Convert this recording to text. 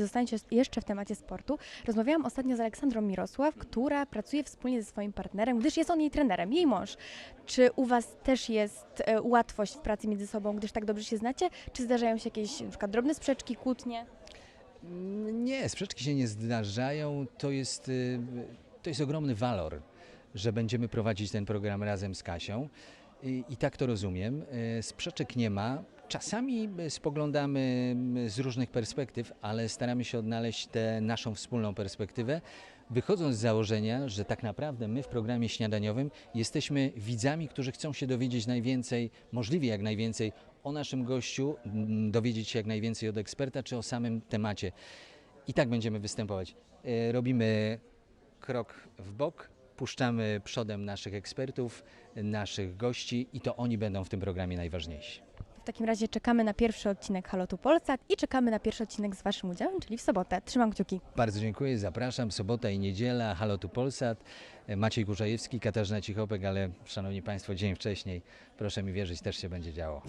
Zostańcie jeszcze w temacie sportu. Rozmawiałam ostatnio z Aleksandrą Mirosław, która pracuje wspólnie ze swoim partnerem, gdyż jest on jej trenerem, jej mąż. Czy u Was też jest e, łatwość w pracy między sobą, gdyż tak dobrze się znacie? Czy zdarzają się jakieś na przykład drobne sprzeczki, kłótnie? Nie, sprzeczki się nie zdarzają. To jest, y, to jest ogromny walor, że będziemy prowadzić ten program razem z Kasią. I, i tak to rozumiem. Y, Sprzeczek nie ma. Czasami y, spoglądamy z różnych perspektyw, ale staramy się odnaleźć tę naszą wspólną perspektywę, wychodząc z założenia, że tak naprawdę my w programie śniadaniowym jesteśmy widzami, którzy chcą się dowiedzieć najwięcej, możliwie jak najwięcej o naszym gościu, dowiedzieć się jak najwięcej od eksperta, czy o samym temacie. I tak będziemy występować. E, Robimy krok w bok, puszczamy przodem naszych ekspertów, naszych gości i to oni będą w tym programie najważniejsi. Takim razie czekamy na pierwszy odcinek Halotu Polsat i czekamy na pierwszy odcinek z Waszym udziałem, czyli w sobotę. Trzymam kciuki. Bardzo dziękuję, zapraszam. Sobota i niedziela, Halo tu Polsat. E, Maciej Kurzajewski, Katarzyna Cichopek, ale szanowni Państwo, dzień wcześniej, proszę mi wierzyć, też się będzie działo.